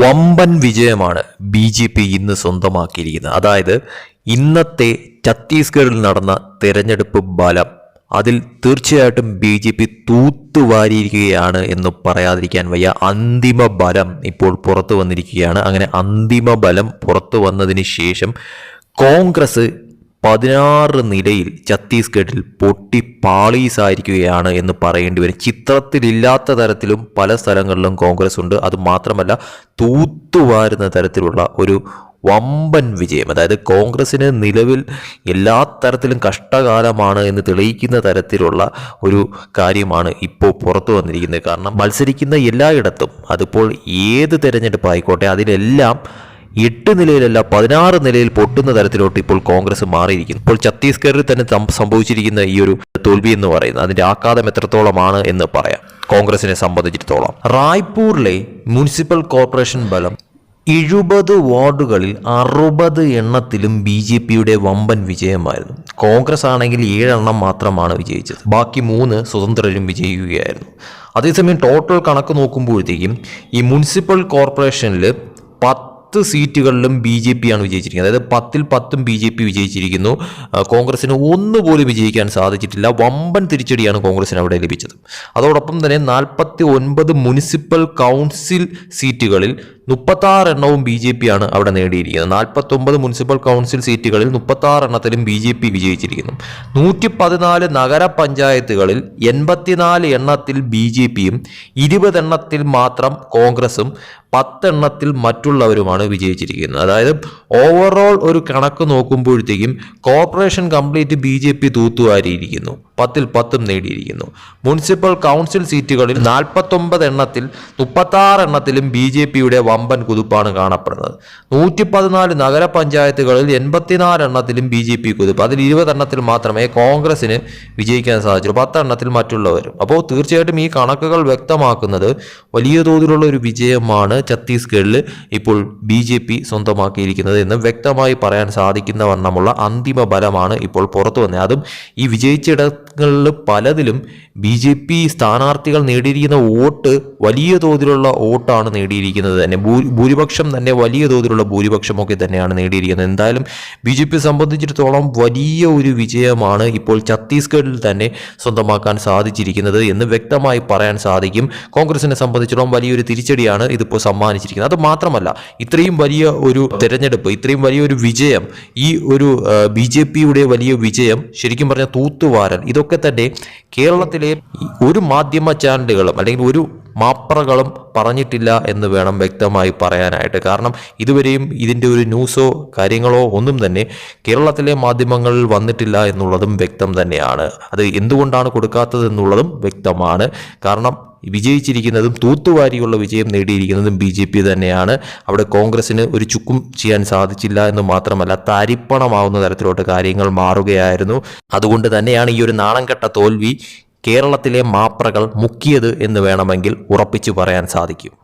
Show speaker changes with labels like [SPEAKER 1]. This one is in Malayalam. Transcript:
[SPEAKER 1] വമ്പൻ വിജയമാണ് ബി ജെ പി ഇന്ന് സ്വന്തമാക്കിയിരിക്കുന്നത്. അതായത് ഇന്നത്തെ ഛത്തീസ്ഗഡിൽ നടന്ന തെരഞ്ഞെടുപ്പ് ബലം അതിൽ തീർച്ചയായിട്ടും ബി ജെ പി തൂത്തുവാരിയിരിക്കുകയാണ് എന്ന് പറയാതിരിക്കാൻ വയ്യ. അന്തിമ ബലം ഇപ്പോൾ പുറത്തു വന്നിരിക്കുകയാണ്. അങ്ങനെ അന്തിമ ബലം പുറത്തു വന്നതിന് ശേഷം കോൺഗ്രസ് പതിനാറ് നിലയിൽ ഛത്തീസ്ഗഡിൽ പൊട്ടി പാളീസായിരിക്കുകയാണ് എന്ന് പറയേണ്ടി വരും. ചിത്രത്തിലില്ലാത്ത തരത്തിലും പല സ്ഥലങ്ങളിലും കോൺഗ്രസ് ഉണ്ട്. അത് മാത്രമല്ല തൂത്തുവാരുന്ന തരത്തിലുള്ള ഒരു വമ്പൻ വിജയം. അതായത് കോൺഗ്രസ്സിന് നിലവിൽ എല്ലാ തരത്തിലും കഷ്ടകാലമാണ് എന്ന് തെളിയിക്കുന്ന തരത്തിലുള്ള ഒരു കാര്യമാണ് ഇപ്പോൾ പുറത്തു വന്നിരിക്കുന്നത്. കാരണം മത്സരിക്കുന്ന എല്ലായിടത്തും അതിപ്പോൾ ഏത് തിരഞ്ഞെടുപ്പ് ആയിക്കോട്ടെ അതിലെല്ലാം എട്ട് നിലയിലല്ല പതിനാറ് നിലയിൽ പൊട്ടുന്ന തരത്തിലോട്ട് ഇപ്പോൾ കോൺഗ്രസ് മാറിയിരിക്കുന്നു. ഇപ്പോൾ ഛത്തീസ്ഗഡിൽ തന്നെ സംഭവിച്ചിരിക്കുന്ന ഈ ഒരു തോൽവി എന്ന് പറയുന്നത് അതിന്റെ ആഘാതം എത്രത്തോളമാണ് എന്ന് പറയാം. കോൺഗ്രസിനെ സംബന്ധിച്ചിടത്തോളം. റായ്പൂരിലെ മുനിസിപ്പൽ കോർപ്പറേഷൻ ബലം എഴുപത് വാർഡുകളിൽ അറുപത് എണ്ണത്തിലും ബി ജെ പിയുടെ വമ്പൻ വിജയമായിരുന്നു. കോൺഗ്രസ് ആണെങ്കിൽ ഏഴെണ്ണം മാത്രമാണ് വിജയിച്ചത്. ബാക്കി മൂന്ന് സ്വതന്ത്രരും വിജയിക്കുകയായിരുന്നു. അതേസമയം ടോട്ടൽ കണക്ക് നോക്കുമ്പോഴത്തേക്കും ഈ മുനിസിപ്പൽ കോർപ്പറേഷനിൽ പത്ത് സീറ്റുകളിലും ബി ജെ പി ആണ് വിജയിച്ചിരിക്കുന്നത്. അതായത് പത്തിൽ പത്തും ബി ജെ പി വിജയിച്ചിരിക്കുന്നു. കോൺഗ്രസിന് ഒന്നുപോലും വിജയിക്കാൻ സാധിച്ചിട്ടില്ല. വമ്പൻ തിരിച്ചടിയാണ് കോൺഗ്രസിന് അവിടെ ലഭിച്ചത്. അതോടൊപ്പം തന്നെ നാൽപ്പത്തി ഒൻപത് മുനിസിപ്പൽ കൗൺസിൽ സീറ്റുകളിൽ മുപ്പത്താറ് എണ്ണവും ബി ജെ പി ആണ് അവിടെ നേടിയിരിക്കുന്നത്. നാൽപ്പത്തൊമ്പത് മുനിസിപ്പൽ കൗൺസിൽ സീറ്റുകളിൽ മുപ്പത്താറ് എണ്ണത്തിലും ബി ജെ പി വിജയിച്ചിരിക്കുന്നു. നൂറ്റി പതിനാല് നഗരപഞ്ചായത്തുകളിൽ എൺപത്തിനാല് എണ്ണത്തിൽ ബി ജെ പിയും ഇരുപതെണ്ണത്തിൽ മാത്രം കോൺഗ്രസും പത്തെണ്ണത്തിൽ മറ്റുള്ളവരുമാണ് വിജയിച്ചിരിക്കുന്നത്. അതായത് ഓവറോൾ ഒരു കണക്ക് നോക്കുമ്പോഴത്തേക്കും corporation complete B J P തൂത്തുവാരിയിരിക്കുന്നു. പത്തിൽ പത്തും നേടിയിരിക്കുന്നു. മുനിസിപ്പൽ കൗൺസിൽ സീറ്റുകളിൽ നാൽപ്പത്തൊമ്പത് എണ്ണത്തിൽ മുപ്പത്താറ് എണ്ണത്തിലും ബി ജെ പിയുടെ വമ്പൻ കുതിപ്പാണ് കാണപ്പെടുന്നത്. നൂറ്റി പതിനാല് നഗരപഞ്ചായത്തുകളിൽ എൺപത്തിനാല് എണ്ണത്തിലും ബി ജെ പി കുതിപ്പ്. അതിൽ ഇരുപതെണ്ണത്തിൽ മാത്രമേ കോൺഗ്രസിന് വിജയിക്കാൻ സാധിച്ചുള്ളൂ. പത്തെണ്ണത്തിൽ മറ്റുള്ളവരും. അപ്പോൾ തീർച്ചയായിട്ടും ഈ കണക്കുകൾ വ്യക്തമാക്കുന്നത് വലിയ തോതിലുള്ള ഒരു വിജയമാണ് ഛത്തീസ്ഗഡിൽ ഇപ്പോൾ ബി ജെ പി സ്വന്തമാക്കിയിരിക്കുന്നത് എന്ന് വ്യക്തമായി പറയാൻ സാധിക്കുന്ന വണ്ണമുള്ള അന്തിമ ബലമാണ് ഇപ്പോൾ പുറത്തു വന്നത്. അതും ഈ വിജയിച്ചിടങ്ങളിൽ പലതിലും ബി ജെ പി സ്ഥാനാർത്ഥികൾ നേടിയിരിക്കുന്ന വോട്ട് വലിയ തോതിലുള്ള വോട്ടാണ് നേടിയിരിക്കുന്നത് തന്നെ. ഭൂരിപക്ഷം തന്നെ വലിയ തോതിലുള്ള ഭൂരിപക്ഷമൊക്കെ തന്നെയാണ് നേടിയിരിക്കുന്നത്. എന്തായാലും ബി ജെ പി സംബന്ധിച്ചിടത്തോളം വലിയ ഒരു വിജയമാണ് ഇപ്പോൾ ഛത്തീസ്ഗഡിൽ തന്നെ സ്വന്തമാക്കാൻ സാധിച്ചിരിക്കുന്നത് എന്ന് വ്യക്തമായി പറയാൻ സാധിക്കും. കോൺഗ്രസിനെ സംബന്ധിച്ചിടത്തോളം വലിയൊരു തിരിച്ചടിയാണ് ഇതിപ്പോൾ സമ്മാനിച്ചിരിക്കുന്നത്. അത് മാത്രമല്ല ഇത്രയും വലിയ ഒരു തെരഞ്ഞെടുപ്പ് ഇത്രയും വലിയൊരു വിജയം ഈ ഒരു ബി ജെ പിയുടെ വലിയ വിജയം ശരിക്കും പറഞ്ഞ തൂത്തുവാരൽ. ഇതൊക്കെ തന്നെ കേരളത്തിലെ ഒരു മാധ്യമ ചാനലുകളും അല്ലെങ്കിൽ ഒരു മാപ്രകളും പറഞ്ഞിട്ടില്ല എന്ന് വേണം വ്യക്തമായി പറയാനായിട്ട്. കാരണം ഇതുവരെയും ഇതിന്റെ ഒരു ന്യൂസോ കാര്യങ്ങളോ ഒന്നും തന്നെ കേരളത്തിലെ മാധ്യമങ്ങളിൽ വന്നിട്ടില്ല എന്നുള്ളതും വ്യക്തം തന്നെയാണ്. അത് എന്തുകൊണ്ടാണ് കൊടുക്കാത്തത് എന്നുള്ളതും വ്യക്തമാണ്. കാരണം വിജയിച്ചിരിക്കുന്നതും തൂത്തുവാരിയുള്ള വിജയം നേടിയിരിക്കുന്നതും ബി ജെ പി തന്നെയാണ്. അവിടെ കോൺഗ്രസ്സിന് ഒരു ചുക്കും ചെയ്യാൻ സാധിച്ചില്ല എന്ന് മാത്രമല്ല തരിപ്പണമാവുന്ന തരത്തിലോട്ട് കാര്യങ്ങൾ മാറുകയായിരുന്നു. അതുകൊണ്ട് തന്നെയാണ് ഈ ഒരു നാണംകെട്ട തോൽവി കേരളത്തിലെ മാപ്രകൾ മുക്കിയത് എന്ന് വേണമെങ്കിൽ ഉറപ്പിച്ചു പറയാൻ സാധിക്കും.